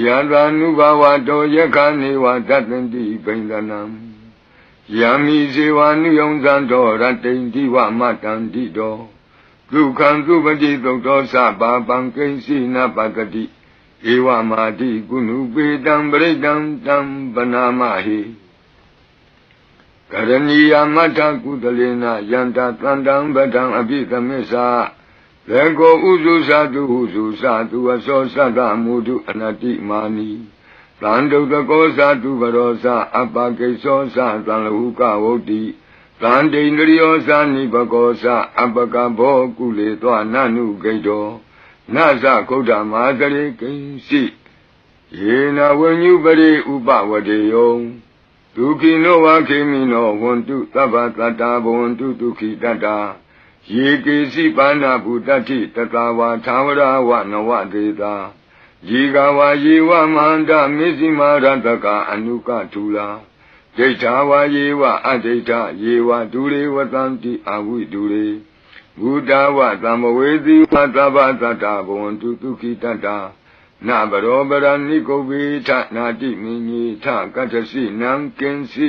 ယတ ानु ဘဝတောယခနေဝတတ္တတိဘိန္ဒနံယမိဇေဝနုယုံဇံတော်ရတ္တိန်ဒီဝမတံတိတောဒုက္ခံသုပတိသုတ်တော်သဘာပံကိဉ္စီနပတတိဧဝမာတိကုဏုပေတံပရိတံတံပနာမဟိကရဏီယမထကုသလေနယန္တတန္တံပဒံအပိသမစ္ဆာ လေကိုဥစုသတုဟုစုသတုအစောသတ္တမုဒုအနတိမာနီတန်တုတကောသတုဘရောသအပကိသောသသံလဟုကဝုတ်တိတန်တိန္ဒရိယောသနိဘကောသအပကဘောကုလေသောနနုဂိတောနသကုဋ္ဌမာတရေကိဉ္စီယေနဝဉ္ညုပရိဥပဝတေယောဒုခိနောဝခေမိနောဝန္တုသဗ္ဗတတ္တာဘဝန္တုဒုခိတတ္တာ ယေကေစီပါဏဗုတ္တိတတဝါသာဝရဝနဝဒေတာယေကဝါယေဝမန္တမေဇိမာရတကအနုကထူလာဒိဋ္ဌာဝါယေဝအဒိဋ္ဌယေဝဒုရေဝတံတိအဝိဒုရေဘုဒ္ဓဝသံမဝေသီဝသဗ္ဗသတ္တဘဝန္တုဒုခိတတ္တာနဘရောပရဏိကုဗ္ဗေထနာတိမင်းကြီးထကတ္ထစီနံကင်စီ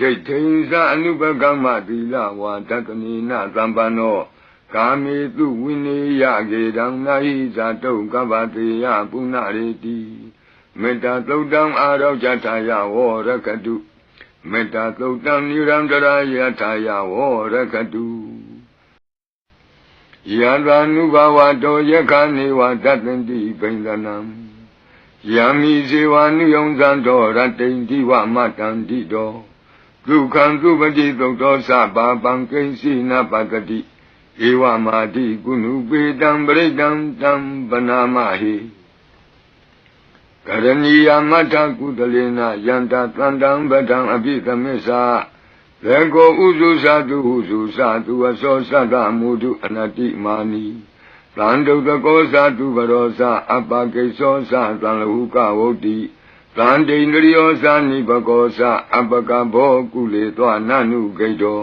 ဒိဋ္ဌိသအနုပကမ္မသီလဝါတကနိနသံပန္နောကာမေတုဝိနေယကေတံနာဟိဇာတုကပ္ပတေယပုဏ္ဏရေတိမေတ္တာသုတ်တံအာရောဇထာယဝောရကတုမေတ္တာသုတ်တံနိရန္တရာယထာယဝောရကတုယန္တာနုဘဝတောယခနေဝတတ္တိဘိန္ဒနံယမိဇေဝနုယုံဇံတော်ရတ္တိန်ဒီဝမတံတိတော ဒုက္ခံသုပတိသုတ်တော်သဘာပံကိဉ္စီနပတတိဧဝမာတိကုဏုပေတံပရိတံတံပနာမဟိကရဏီယမထကုသလေနယန္တတန္တံပဒံအပိသမစ္ဆာလေကိုဥစုသတုဟုစုသတုအစောသတ္တမုဒုအနတိမာနီတန်တုတကောသတုဘရောသအပကိသောသသံလဟုကဝုတ်တိ သန္တိန္ဒရိယောသနိဘကောသအပကဘောကုလေသောနနုဂိတော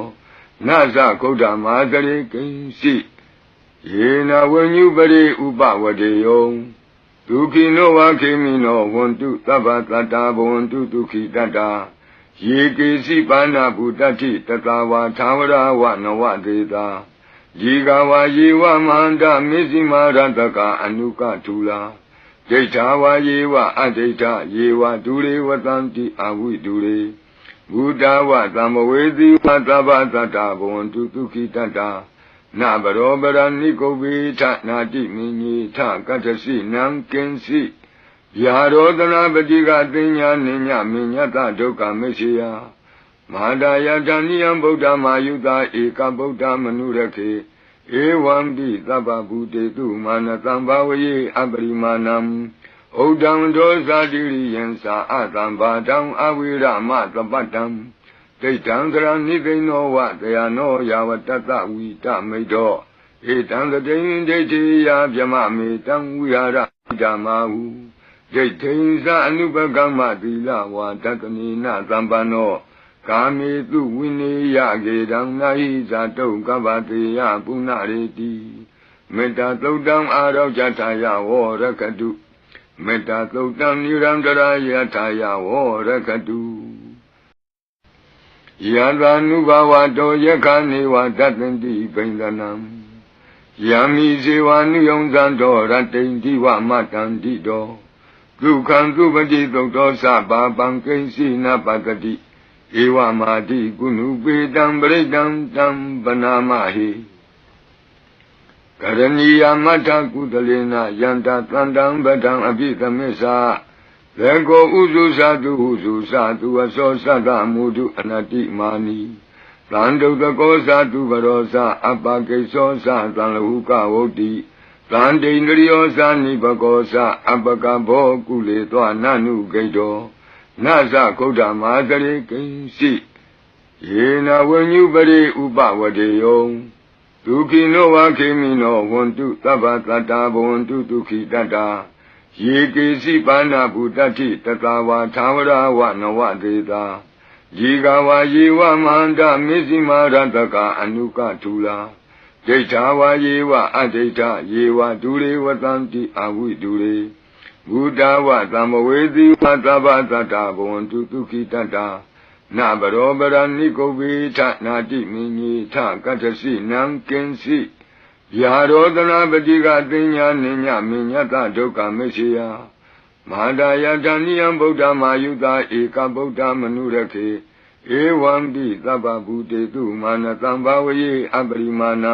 နသကုဋ္ဌမာတရေကိဉ္စီယေနဝဉ္ညုပရိဥပဝတေယောဒုခိနောဝခေမိနောဝန္တုသဗ္ဗတတ္တာဘဝန္တုဒုခိတတ္တာယေကေစီပါဏဗုတ္တိတတဝါသာဝရဝနဝဒေတာယေကဝါယေဝမန္တမေဇိမာရတကအနုကထူလာ ဒိဋ္ဌာဝါယေဝအဒိဋ္ဌယေဝဒုရေဝတံတိအဝိဒုရေဘုဒ္ဓဝသံမဝေသီဝသဗ္ဗသတ္တဘဝန္တုဒုခိတတ္တာနဘရောပရဏိကုဗ္ဗေထနာတိမင်းကြီးထကတ္ထစီနံကင်စီယာရောဒနာပတိကသိညာနိညမညတဒုက္ခမရှိယမဟာဒယတဏိယံဗုဒ္ဓမာယုတာဧကဗုဒ္ဓမနုရခေ ဧဝံတိသဗ္ဗဗုတေတုမာနတံဘာဝယေအပရိမာဏံဥဒံဒောဇာတိရိယံသာအတံဘာတံအဝိရမသပတံဒိဋ္ဌံသရဏိသိဏောဝတယနောယာဝတတဝိတမိတ်တော်ဧတံတတိန်ဒိဋ္ဌိယဗျမမေတံဝိဟာရဓမ္မာဟုဒိဋ္ဌိံသအနုပကမ္မသီလဝါတကနိနသံပန္နော ကာမေတုဝိနေယကေတံနာဟိဇာတုကပ္ပတေယပုဏ္ဏရေတိမေတ္တာသုတ်တံအာရောဇထာယဝောရကတုမေတ္တာသုတ်တံနိရန္တရာယထာယဝောရကတုယန္တာနုဘဝတောယခနေဝတတ္တိဘိန္ဒနံယမိဇေဝနုယုံဇံတော်ရတ္တိန်ဒီဝမတံတိတောဒုက္ခံသုပတိသုတ်တော်သဘာပံကိဉ္စီနပတတိ ဧဝမာတိကုဏုပေတံပရိတံတံပနာမဟိကရဏီယမထကုသလေနယန္တတန္တံပဒံအပိသမစ္ဆာလေကိုဥစုသတုဟုစုသတုအစောသတ္တမုဒုအနတိမာနီတန်တုတကောသတုဘရောသအပကိသောသသံလဟုကဝုတ်တိသံတိန္ဒရိယောဇာနိဘကောဇအပကဘောကုလေသောနနုဂိတော နသကုဋ္ဌမာသရိကိဉ္စီယေနဝဉ္ညုပရိဥပဝတေယောဒုက္ခိနောဝခေမိနောဝန္တုသဗ္ဗတတ္တာဘဝန္တုဒုက္ခိတတ္တာယေကေစီပါဏဗုတ္တိတတဝါသာဝရဝနဝတေတာယေကဝါယေဝမန္တမေဇိမာရတကအနုကထူလာဒိဋ္ဌာဝါယေဝအဒိဋ္ဌယေဝဒူရေဝတံတိအဝိဒူရေ ဘုဒ္ဓဝသံမဝေသီဝသဗ္ဗတတ္တာဘဝန္တုဒုက္ခိတတ္တာနဗရောပရဏိကုဗ္ဗေထနာတိမင်းကြီးထကတ္ထစီနံကင်စီယာရောဒနာပတိကတင်ညာနိညမညတဒုက္ခမရှိယမဟာဒယတဏိယံဗုဒ္ဓမာယုတာဧကဗုဒ္ဓမနုရခေဧဝံတိသဗ္ဗဗုတေတုမာနတံဘာဝယေအပရိမာဏံ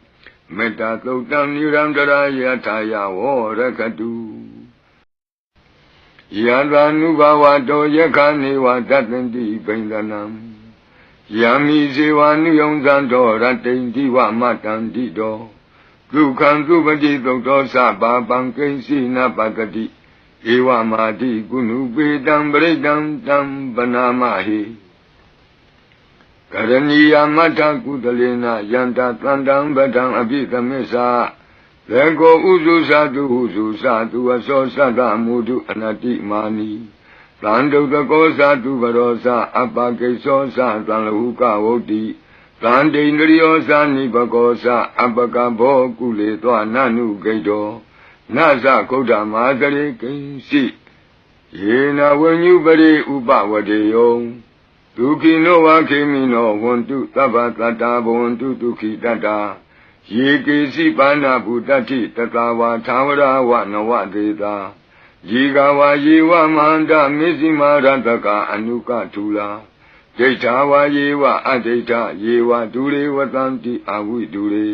မေတ္တာသုတ်တံနိရံတရာယထာယဝရကတုယသာနုဘဝတောယခာနေဝတတ္တန္တိပိန္ဒနံယံမိဇေဝနုယုံဇံတော်ရတိန်တိဝမတံတိတောဒုက္ခံသုပတိသုတ်တော်သဗ္ဗပံကိဉ္စီနပကတိဧဝမာတိကုဏုပေတံပရိတံတံပနာမဟိ ကရဏီယမတ္ထကုသလေနယန္တာတန္တံပဒံအပိသမစ္ဆာလေကိုဥစုသတုဟုစုသတုအစောသတ္တမုဒုအနတိမာနီသံဒုတကောသတုဘရောသအပကိသောသသံလဟုကဝုတ်တိသံတိန္ဒရိယောသနိဘကောသအပကဘောကုလေသောနနုဂိတောနသကုဋ္ဌမာသရိကိဉ္စီယေနဝဉ္ညုပရိဥပဝတေယော ဒုက္ခိနောဝခေမိနောဝန္တုသဗ္ဗတတ္တာဘဝန္တုဒုက္ခိတတ္တာယေကေစီပါဏဗုတတိတတဝါသာဝရဝနဝတေတာယေကဝါယေဝမန္တမေဇိမာရတကအနုကထူလာဒိဋ္ဌာဝါယေဝအဒိဋ္ဌယေဝဒူရေဝတံတိအဝိဒူရေ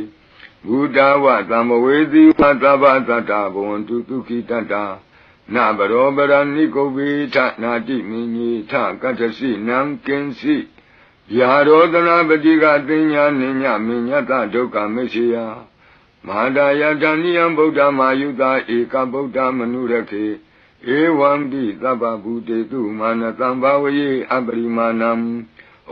ဘုဒ္ဓဝသံမဝေသီဝသဗ္ဗတတ္တဘဝန္တုဒုက္ခိတတ္တာ နဗရောပရဏိကုဗ္ဗေထနာတိမင်းကြီးထကတ္ထစီနံကင်စီယာရောဒနာပတိကတင်ညာနိညမညတဒုက္ခမရှိယမဟာဒယတဏိယံဗုဒ္ဓမာယုတာဧကဗုဒ္ဓမနုရခေဧဝံပိသဗ္ဗဗုတေတုမာနတံဘာဝယေအပရိမာဏံ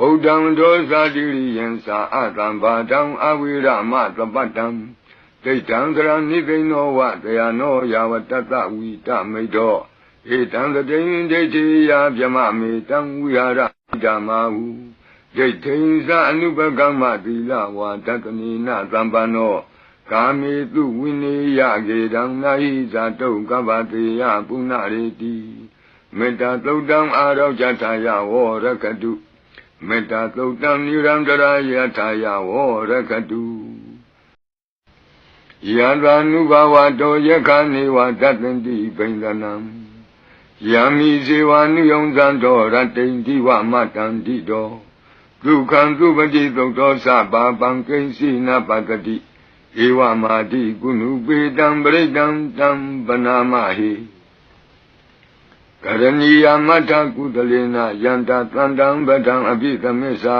ဩဒံဒောဇာတိရိယံသာအတံဘာတံအဝိရမသပတ္တံ ဒိဋ္ဌံသရဏိကိနောဝတယနောယာဝတတဝိတမိတောဧတံတတိယဒိဋ္ဌိယဗျမမေတံဝိဟာရဓမ္မာဟုဒိဋ္ဌိသအနုပကမ္မသီလဝါတတနိနသံပန္နောကာမေတုဝိနေယကေတံနာဟိဇာတုကပ္ပတေယပုဏ္ဏရေတိမေတ္တာသုတ်တံအာရောဇထာယဝရကတုမေတ္တာသုတ်တံနိရံတရာယထာယဝရကတု ယံသာနုဘဝတောယခာနေဝတတ္တန္တိပိန္ဒနံယံမိဇေဝနုယုံဇံတော်ရတိန်တိဝမတံတိတောဒုက္ခံသုပတိသုတ်သောသဗ္ဗပံကိဉ္စီနပတတိဧဝမာတိကုဏုပေတံပရိတံတံပနာမဟိကရဏီယမတ္ထကုသလေနယန္တာတန္တံပဒံအပိသမစ္ဆာ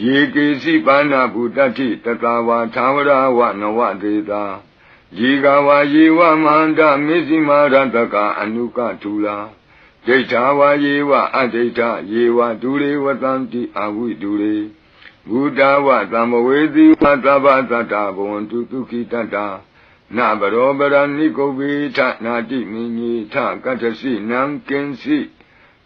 ယေကေစီပါဏဗုတတိတတဝါသာဝရဝနဝတေတာယေကဝါယေဝမန္တမေဇိမာရတကအနုကထူလာဒိဋ္ဌာဝါယေဝအဒိဋ္ဌယေဝဒူရေဝတံတိအဝိဒူရေဘုဒ္ဓဝသမဝေသီဝသဗ္ဗတတ္တဘဝန္တုဒုက္ခိတတ္တာနာဘရောပရဏိကုဗေထနာတိမင်းကြီးထကတ္ထစီနံကင်စီ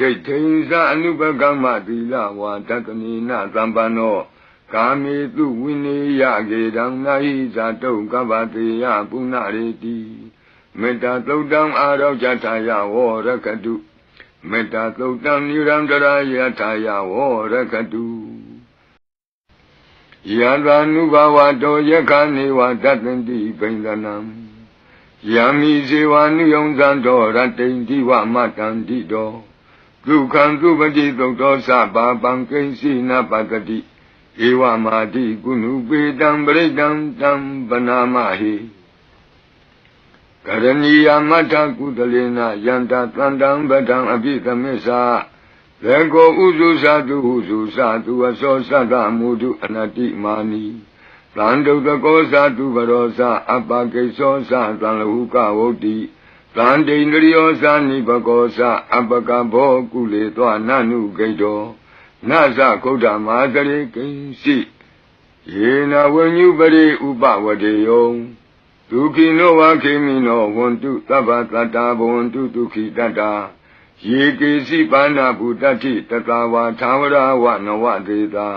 ဒိဋ္ဌိသအနုပကမ္မသီလဝါတတနိနသံပန္နောကာမေတုဝိနေယကေတံနာဟိဇာတုကပ္ပတေယပုဏ္ဏရေတိမေတ္တာသုတ်တံအာရောဇထာယဝရကတုမေတ္တာသုတ်တံနိရန္တရာယထာယဝရကတုယံသာနုဘဝတောယခာနေဝတတန္တိပိန္ဒနံယံမိဇေဝနုယုံဇံတော်ရတိန်ဒီဝမတန္တိတော် ဒုက္ခံသူပတိသုတ်တော်သဘာပံကိဉ္စီနပတတိဧဝမာတိကုဏုပေတံပရိတံတံပနာမဟိကရဏီယမတ္ထကုသလေနယန္တသန္တံပဒံအပိသမစ္စာလေကိုဥစုသတုဟုစုသတုအစောသတ္တမုဒုအနတိမာနီသံဒုတကောသတုဘရောသအပကိသောသသံလဟုကဝုတ်တိ သံဒိန္ဒရိယောသနိဘကောသအပကဘောကုလေသောနနုဂိတောနသကုဒ္ဓမာတရေကိဉ္စီယေနဝဉ္ညုပရိဥပဝတေယောဒုခိနောဝခေမိနောဝန္တုသဗ္ဗတတ္တာဘဝန္တုဒုခိတတ္တာယေကေစီပါဏဗုတ္တိတတဝါသာဝရဝနဝတေတာ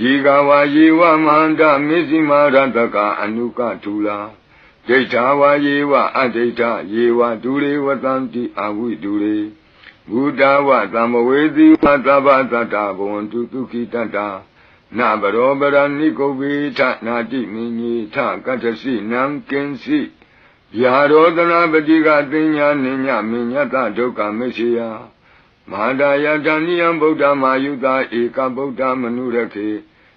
ယေကဝါယေဝမန္တမေဇိမာရတကအနုကထူလာ ဒိဋ္ဌာဝါယေဝအဒိဋ္ဌယေဝဒုရေဝတံတိအဝိဒုရေဘုဒ္ဓဝသမ္မဝေသီဝသဗ္ဗတတ္တဘဝန္တုဒုခိတတ္တာနဘရောပရဏိကုဗေထနာတိမင်းကြီးထကတ္တစီနံကင်စီယာရောတနာပတိကသိညာနိညာမညတဒုက္ခမရှိယမဟာဒယတဏိယံဗုဒ္ဓမာယုတာဧကဗုဒ္ဓမနုရခေ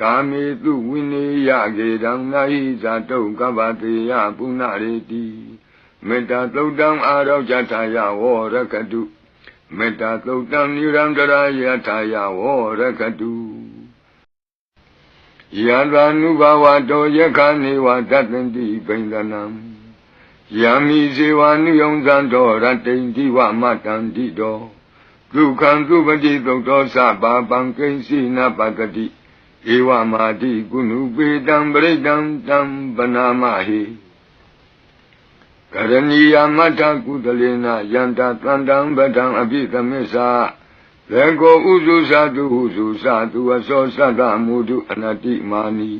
ကာမေတုဝိနေယကေတံနာဟိဇာတုကပ္ပတေယပုဏ္ဏရေတိမေတ္တာသုတ်တံအာရောဇထာယဝရကတုမေတ္တာသုတ်တံနိရန္တရာယထာယဝရကတုယသာနုဘဝတောယခာနေဝတတန္တိပိန္ဒနံယံမိဇေဝနုယုံဇံတော်ရတိန်ဒီဝမတန္တိတော်ဒုက္ခံသူပတိသုတ်တော်သဘာပံကိဉ္စီနပတတိ ဧဝမာတိကုဏုပေတံပရိတံတံပနာမဟိကရဏီယမတ္ထကုသလေနယန္တသန္တံပဒံအပိသမစ္စာလေကိုဥစုသတုဟုစုသတုအစောသတ္တမုဒုအနတိမာနီ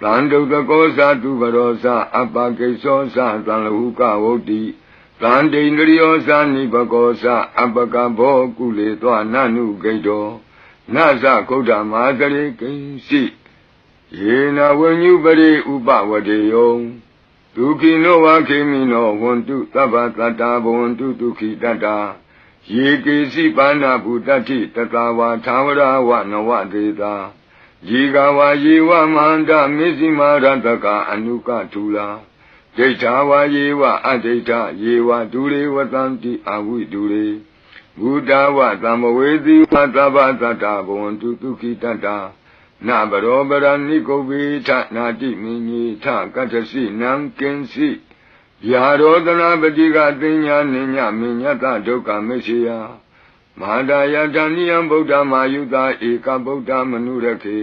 သံဒုတကောသတုဘရောသအပကိသောသသံလဟုကဝုတ်တိသံဒိန္ဒရိယောသနိဘကောသအပကဘောကုလေသောနနုဂိတော နသကုဒ္ဓမာတရေကိဉ္စီယေနဝဉ္ညုပရိဥပဝတေယောဒုခိနောဝခေမိနောဝန္တုသဗ္ဗတတ္တာဘဝန္တုဒုခိတတ္တာယေကေစီပါဏဗုတ္တိတတဝါသာဝရဝနဝတေတာယေကဝါယေဝမန္တမေဇိမာရတကအနုကထူလာဒိဋ္ဌာဝါယေဝအဒိဋ္ဌယေဝဒုရေဝတံတိအဝိဒုရေ ဘုဒ္ဓဝသမ္မဝေသီဝသဗ္ဗတတ္တဘဝန္တုဒုခိတတ္တာနဘရောပရဏိကုဗေထနာတိမင်းကြီးထကတ္ထစီနံကင်စီယာရောတနာပတိကသိညာနိညာမညတဒုက္ခမရှိယမဟာဒယတဏိယံဗုဒ္ဓမာယုတာဧကဗုဒ္ဓမနုရခေ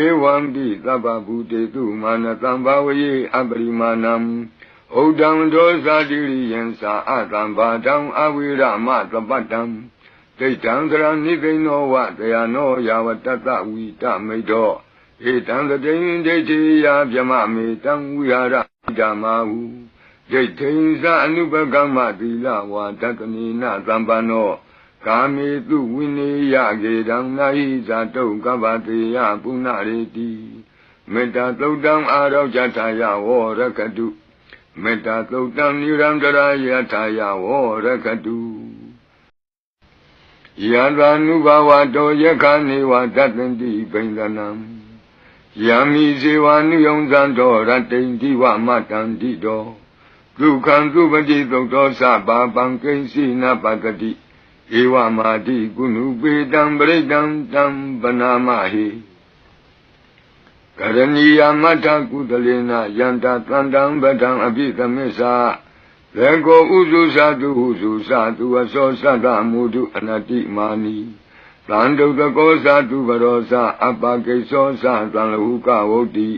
ဧဝံတိသဗ္ဗဗုတေတုမာနတံဘာဝယေအပရိမာဏံ ဩဒံဒောဇာတိရိယံသာအတံဘာတံအဝိရမသပတံဒိဋ္ဌံသရဏိသိဏောဝတယနောယာဝတတဝိတမိတ်တော်ဧတံတတိဒိဋ္ဌိယဗျမမေတံဝိဟာရဓမ္မာဟုဒဒိဋ္ဌိဉ္စအနုပကမ္မသီလဝါဒတနိနသံပန္နောကာမေတုဝိနေယကေတံနာဟိဇာတုကပ္ပတေယပုဏ္ဏရေတိမေတ္တာသုတ်တံအာရောဇထာယဝောရကတု မေတ္တာသုတ်တံနိရံတရာယထာယဝောရကတုယံသာနုဘဝတောယခာနေဝတတ္တန္တိပိန္ဒနံယံမိဇေဝနုယုံဇံတော်ရတိန်တိဝမတံတိတောဒုက္ခံသုပတိသုတ်တော်စပါပံကိဉ္စီနပတတိဧဝမာတိကုဏုပေတံပရိတံတံပနာမဟိ ကရဏီယမထကုသလေနယန္တာတန္တံပဒံအပိသမစ္ဆာလေကိုဥစုသတုဟုစုသတုအစောသတ္တမုဒုအနတိမာနီသံဒုတကောသတုဘရောသအပကိသောသသံလဟုကဝုတ်တိ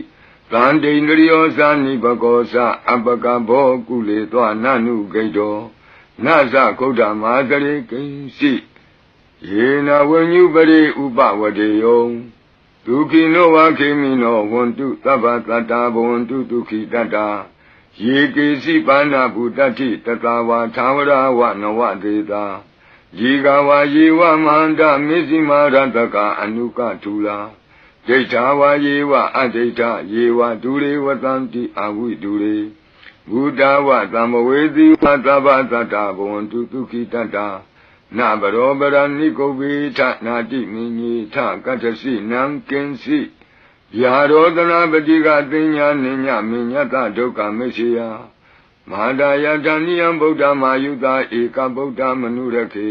သံဒိန္ဒရိယောသနိဘကောသအပကဘောကုလေသောနနုဂိတောနသကုဋ္ဌမာတရေကိဉ္စီယေနဝဉ္ညုပရိဥပဝတေယော ဒုခိနောဝခေမိနောဝန္တုသဗ္ဗတတ္တာဘဝန္တုဒုခိတတ္တာယေကေစီပါဏဗုတ္တိတတဝါသာဝရဝနဝဒေတာယေကဝါယေဝမန္တမေဇိမာရတကအနုကထူလာဒိဋ္ဌာဝါယေဝအဒိဋ္ဌယေဝဒုရေဝတံတိအဝိဒုရေဘုဒ္ဓဝသံမဝေတိဝသဗ္ဗသတ္တဘဝန္တုဒုခိတတ္တာ နဘရောပရဏိကုဗေထနာတိမင်းကြီးထကတ္ထစီနံကင်စီယာရောဒနာပတိကသိညာနိညမညတဒုက္ခမရှိယမဟာဒယတဏိယံဗုဒ္ဓမာယုတာဧကဗုဒ္ဓမနုရခေ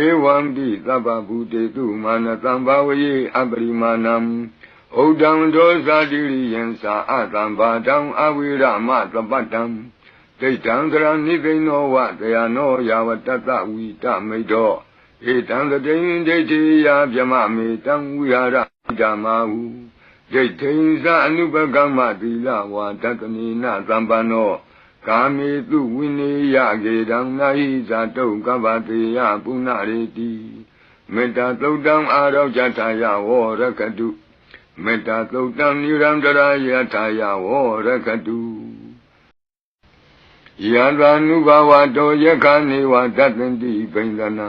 ဧဝံပိသဗ္ဗဗုတေတုမာနတံဘာဝယေအပရိမာဏံဥဒံဒောဇာတိရိယံသာအတံဘာတံအဝိရမသပတံ ဒိဋ္ဌံသရဏိသိဏောဝတယနောယာဝတတဝိတမိတ်တော်ဧတံတတိယဒိဋ္ဌိယဗြမမေတံဝိဟာရဓမ္မာဟုဒိဋ္ဌိသအနုပကမ္မသီလဝါဒတနိနသံပန္နောကာမေတုဝိနေယကေတံနာဟိဇာတုကပ္ပတေယပုဏ္ဏရေတိမေတ္တာသုတ်တံအာရောဇထာယဝောရကတုမေတ္တာသုတ်တံနိရံတရာယထာယဝောရကတု ယံသာနုဘဝတောယခာနေဝတတ္တန္တိပိန္ဒနံ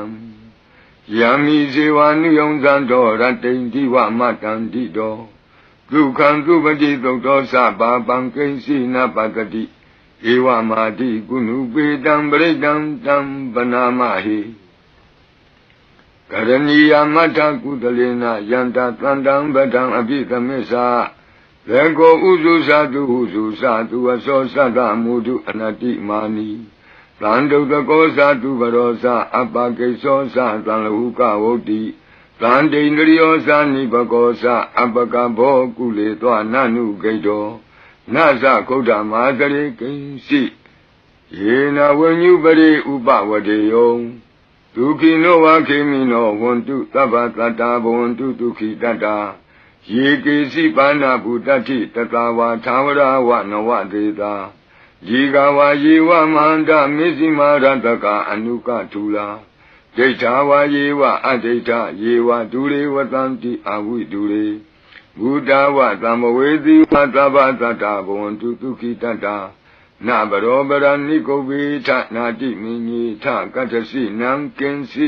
ယံမိဇေဝနုယုံဇံတော်ရတိန်တိဝမတံတိတောဒုက္ခံသုပတိသုတ်တော်စပါပံကိဉ္စီနပတတိဧဝမာတိကုဏုပေတံပရိတံတံပနာမဟိကရဏီယမထကုသလေနယန္တာတန္တံပဒံအပိသမစ္ဆာ လေကိုဥစုသတုဟုစုသတုအစောသတ္တမုဒုအနတိမာနီသံဒုတကောသတုဘရောသအပကိသောသသံလဟုကဝုတ်တိသံတိန္ဒရိယောသနိဘကောသအပကဘောကုလေသောနနုဂိတောနသကုဋ္ဌမာတရေကိဉ္စီယေနဝဉ္ညုပရိဥပဝတေယောဒုခိနောဝခေမိနောဝန္တုသဗ္ဗတတ္တာဘဝန္တုဒုခိတတ္တာ ယေကေစီပါဏဗုတ္တိတတဝါသာဝရဝနဝဒေတာယေကဝါယေဝမန္တမေဇိမာရတကအနုကထူလာဒိဋ္ဌာဝါယေဝအဒိဋ္ဌယေဝဒုရေဝတံတိအဝိဒုရေဘုဒ္ဓဝသံမဝေတိဝသဗ္ဗတတ္တဘဝန္တုဒုခိတတ္တာနဘရောပရဏိကုဗေထနာတိမင်းကြီးထကတ္ထစီနံကင်စီ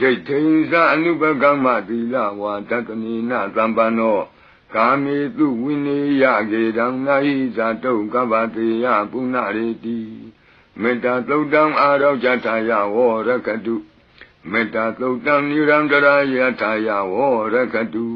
ဒိဋ္ဌိသအနုပကမ္မသီလဝါဒတနိနသံပန္နောကာမေတုဝိနေယကေတံနာဟိဇာတုကပ္ပတေယပုဏ္ဏရေတိမေတ္တာသုတ်တံအာရောဇထာယဝောရကတုမေတ္တာသုတ်တံနိရံတရာယထာယဝောရကတု